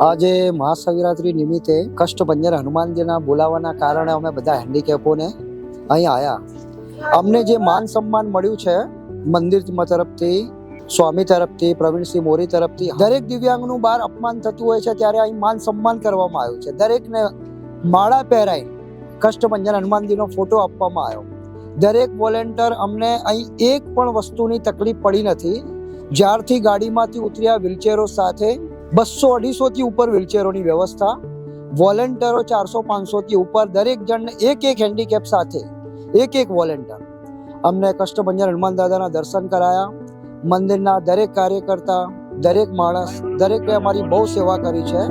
આજે મહાશિવરાત્રિ નિમિત્તે કષ્ટભંજન હનુમાનજીના બોલાવાના કારણે અમે બધા હેન્ડીકેપોને અહીં આવ્યા અમને જે માન સન્માન મળ્યું છે, મંદિર તરફથી, સ્વામી તરફથી, પ્રવીણસિંહ મોરી તરફથી, દરેક દિવ્યાંગનું બહાર અપમાન થતું હોય છે, ત્યારે અહીં માન સન્માન કરવામાં આવ્યું છે. દરેકને માળા પહેરાઈ કષ્ટભંજન હનુમાનજીનો ફોટો આપવામાં આવ્યો. દરેક વોલેન્ટર અમને અહીં એક પણ વસ્તુની તકલીફ પડી નથી. જ્યારથી ગાડીમાંથી ઉતર્યા વ્હીલચેરો સાથે બસો અઢીસોથી ઉપર વ્હીલચેરોની વ્યવસ્થા, વોલેન્ટરો ચારસો પાંચસોથી ઉપર દરેક જણને એક એક હેન્ડીકેપ સાથે, એક એક વોલેન્ટર. અમને કષ્ટભંજન હનુમાન દાદાના દર્શન કરાયા, મંદિરના દરેક કાર્યકર્તા, દરેક માણસ, દરેકે અમારી બહુ સેવા કરી છે.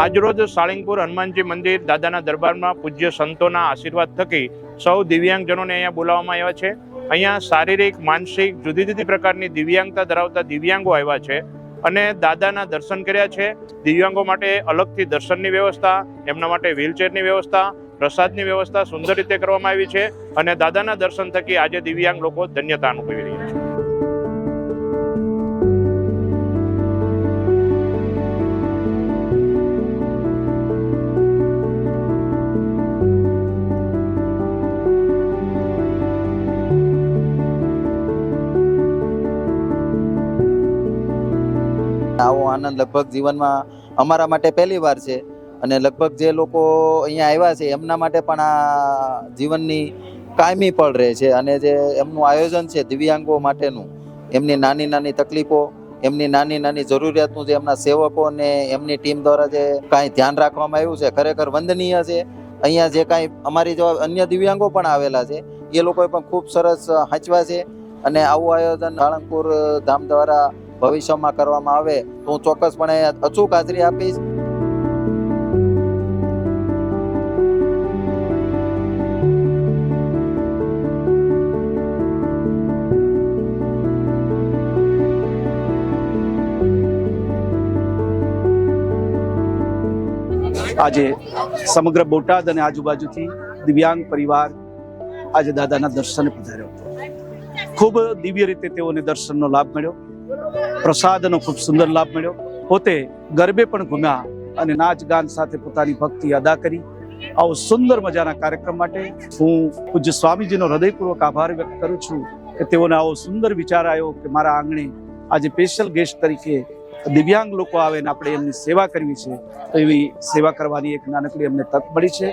આજરોજ સાળીંગપુર હનુમાનજી મંદિર દાદાના દરબારમાં પૂજ્ય સંતોના આશીર્વાદ થકી સૌ દિવ્યાંગજનોને અહીંયા બોલાવવામાં આવ્યા છે. અહીંયા શારીરિક, માનસિક, જુદી જુદી પ્રકારની દિવ્યાંગતા ધરાવતા દિવ્યાંગો આવ્યા છે અને દાદાના દર્શન કર્યા છે. દિવ્યાંગો માટે અલગથી દર્શનની વ્યવસ્થા, એમના માટે વ્હીલચેરની વ્યવસ્થા, પ્રસાદની વ્યવસ્થા સુંદર રીતે કરવામાં આવી છે અને દાદાના દર્શન થકી આજે દિવ્યાંગ લોકો ધન્યતા અનુભવી રહ્યા છે. આવો આનંદ લગભગ જીવનમાં અમારા માટે પહેલી વાર છે. અને લગભગ જે લોકો અહીંયા આવ્યા છે, એમના માટે પણ આ જીવનની કાયમી પળ રહે છે. અને જે એમનું આયોજન છે દિવ્યાંગો માટેનું, એમની નાની નાની તકલીફો, એમની નાની નાની જરૂરિયાતનું જે એમના સેવકો અને એમની ટીમ દ્વારા જે કાંઈ ધ્યાન રાખવામાં આવ્યું છે, ખરેખર વંદનીય છે. અહીંયા જે કાંઈ અમારી જો અન્ય દિવ્યાંગો પણ આવેલા છે, એ લોકોએ પણ ખૂબ સરસ હાંચવા છે. અને આવું આયોજન સાળંગપુર ધામ દ્વારા ભવિષ્યમાં કરવામાં આવે, તો હું ચોક્કસપણે અચૂક હાજરી આપીશ. આજે સમગ્ર બોટાદ અને આજુબાજુથી દિવ્યાંગ પરિવાર આજે દાદાના દર્શને પધાર્યો ખૂબ દિવ્ય રીતે તેઓને દર્શનનો લાભ મળ્યો. પ્રસાદનો ખૂબ સુંદર લાભ મળ્યો. પોતે ગરબે પણ ઘૂમ્યા અને નાચ ગાન સાથે પોતાની ભક્તિ અદા કરી. આવો સુંદર મજાના કાર્યક્રમ માટે હું પૂજ્ય સ્વામીજીનો હૃદયપૂર્વક આભાર વ્યક્ત કરું છું કે તેઓને આવો સુંદર વિચાર આવ્યો કે મારા આંગણે આજે સ્પેશિયલ ગેસ્ટ તરીકે દિવ્યાંગ લોકો આવે ને આપણે એમની સેવા કરવી છે. તો એવી સેવા કરવાની એક નાનકડી અમને તક મળી છે.